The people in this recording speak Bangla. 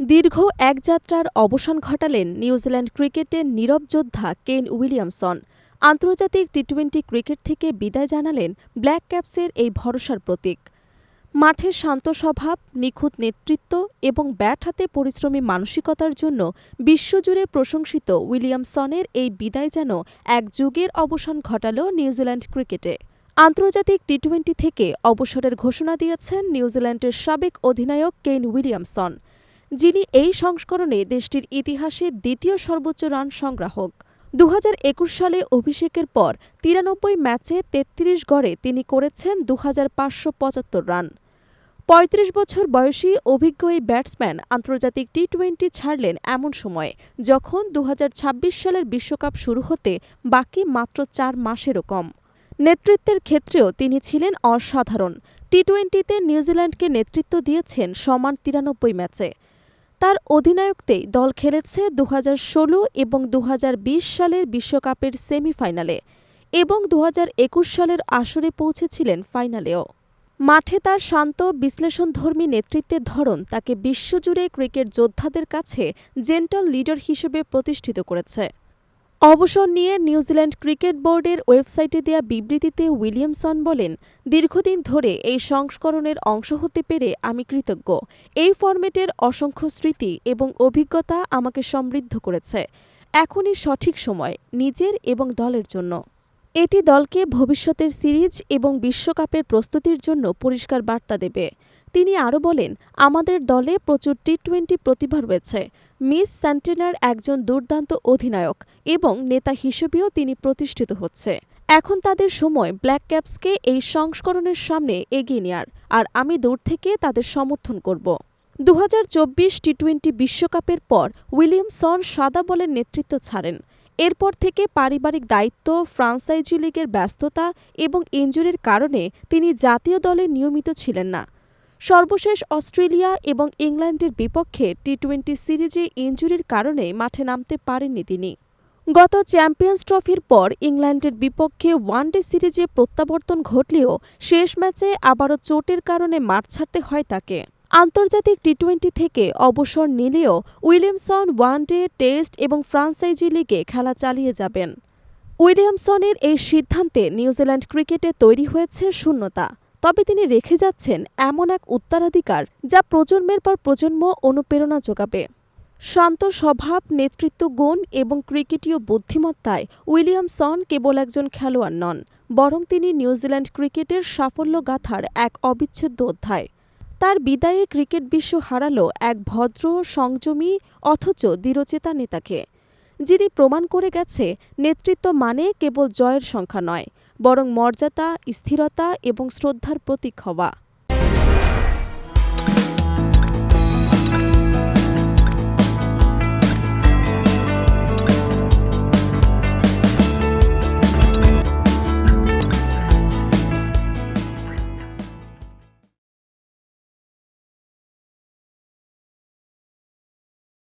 দীর্ঘ এক যাত্রার অবসান ঘটালেন নিউজিল্যান্ড ক্রিকেটের নীরব যোদ্ধা কেন উইলিয়ামসন। আন্তর্জাতিক টি টোয়েন্টি ক্রিকেট থেকে বিদায় জানালেন ব্ল্যাক ক্যাপসের এই ভরসার প্রতীক। মাঠের শান্ত স্বভাব, নিখুঁত নেতৃত্ব এবং ব্যাট হাতে পরিশ্রমী মানসিকতার জন্য বিশ্বজুড়ে প্রশংসিত উইলিয়ামসনের এই বিদায় যেন এক যুগের অবসান ঘটাল নিউজিল্যান্ড ক্রিকেটে। আন্তর্জাতিক টি টোয়েন্টি থেকে অবসরের ঘোষণা দিয়েছেন নিউজিল্যান্ডের সাবেক অধিনায়ক কেন উইলিয়ামসন। যিনি এই সংস্করণে দেশটির ইতিহাসে দ্বিতীয় সর্বোচ্চ রান সংগ্রাহক। দু হাজার একুশ সালে অভিষেকের পর তিরানব্বই ম্যাচে তেত্রিশ গড়ে তিনি করেছেন দুহাজার পাঁচশো পঁচাত্তর রান। পঁয়ত্রিশ বছর বয়সী অভিজ্ঞ এই ব্যাটসম্যান আন্তর্জাতিক টি টোয়েন্টি ছাড়লেন এমন সময়ে, যখন দু হাজার ছাব্বিশ সালের বিশ্বকাপ শুরু হতে বাকি মাত্র চার মাসেরও কম। নেতৃত্বের ক্ষেত্রেও তিনি ছিলেন অসাধারণ। টি টোয়েন্টিতে নিউজিল্যান্ডকে নেতৃত্ব দিয়েছেন সমান তিরানব্বই ম্যাচে। তার অধিনায়কতেই দল খেলেছে দু হাজার ষোলো এবং দুহাজার বিশ সালের বিশ্বকাপের সেমিফাইনালে এবং দুহাজার একুশ সালের আসরে পৌঁছেছিলেন ফাইনালেও। মাঠে তার শান্ত, বিশ্লেষণধর্মী নেতৃত্বের ধরন তাকে বিশ্বজুড়ে ক্রিকেট যোদ্ধাদের কাছে জেন্টাল লিডার হিসেবে প্রতিষ্ঠিত করেছে। অবসর নিয়ে নিউজিল্যান্ড ক্রিকেট বোর্ডের ওয়েবসাইটে দেয়া বিবৃতিতে উইলিয়ামসন বলেন, দীর্ঘদিন ধরে এই সংস্করণের অংশ হতে পেরে আমি কৃতজ্ঞ। এই ফরম্যাটের অসংখ্য স্মৃতি এবং অভিজ্ঞতা আমাকে সমৃদ্ধ করেছে। এখনই সঠিক সময়, নিজের এবং দলের জন্য। এটি দলকে ভবিষ্যতের সিরিজ এবং বিশ্বকাপের প্রস্তুতির জন্য পরিষ্কার বার্তা দেবে। তিনি আরও বলেন, আমাদের দলে প্রচুর টি টোয়েন্টি প্রতিভা রয়েছে। মিস সেন্টেনার একজন দুর্দান্ত অধিনায়ক এবং নেতা হিসেবেও তিনি প্রতিষ্ঠিত হচ্ছে। এখন তাদের সময় ব্ল্যাক ক্যাপসকে এই সংস্করণের সামনে এগিয়ে নেয়ার, আর আমি দূর থেকে তাদের সমর্থন করব। দু টি টোয়েন্টি বিশ্বকাপের পর উইলিয়ামসন সাদা বলের নেতৃত্ব ছাড়েন। এরপর থেকে পারিবারিক দায়িত্ব ফ্রান্সাইজি লীগের ব্যস্ততা এবং ইঞ্জুরির কারণে তিনি জাতীয় দলে নিয়মিত ছিলেন না। সর্বশেষ অস্ট্রেলিয়া এবং ইংল্যান্ডের বিপক্ষে টি টোয়েন্টি সিরিজে ইঞ্জুরির কারণে মাঠে নামতে পারেননি তিনি। গত চ্যাম্পিয়ন্স ট্রফির পর ইংল্যান্ডের বিপক্ষে ওয়ানডে সিরিজে প্রত্যাবর্তন ঘটলেও শেষ ম্যাচে আবারও চোটের কারণে মাঠ ছাড়তে হয় তাকে। আন্তর্জাতিক টি টোয়েন্টি থেকে অবসর নিলেও উইলিয়ামসন ওয়ানডে, টেস্ট এবং ফ্রান্সাইজি লিগে খেলা চালিয়ে যাবেন। উইলিয়ামসনের এই সিদ্ধান্তে নিউজিল্যান্ড ক্রিকেটে তৈরি হয়েছে শূন্যতা। তবে তিনি রেখে যাচ্ছেন এমন এক উত্তরাধিকার যা প্রজন্মের পর প্রজন্ম অনুপ্রেরণা যোগাবে। শান্ত স্বভাব, নেতৃত্ব গুণ এবং ক্রিকেটীয় বুদ্ধিমত্তায় উইলিয়ামসন কেবল একজন খেলোয়াড় নন, বরং তিনি নিউজিল্যান্ড ক্রিকেটের সাফল্য গাথার এক অবিচ্ছেদ্য অধ্যায়। তার বিদায়ে ক্রিকেট বিশ্ব হারালো এক ভদ্র, সংযমী, অথচ দৃঢ়চেতা নেতাকে, যিনি প্রমাণ করে গেছে, নেতৃত্ব মানে কেবল জয়ের সংখ্যা নয় বরং মর্যাদা স্থিরতা এবং শ্রদ্ধার প্রতীক হওয়া।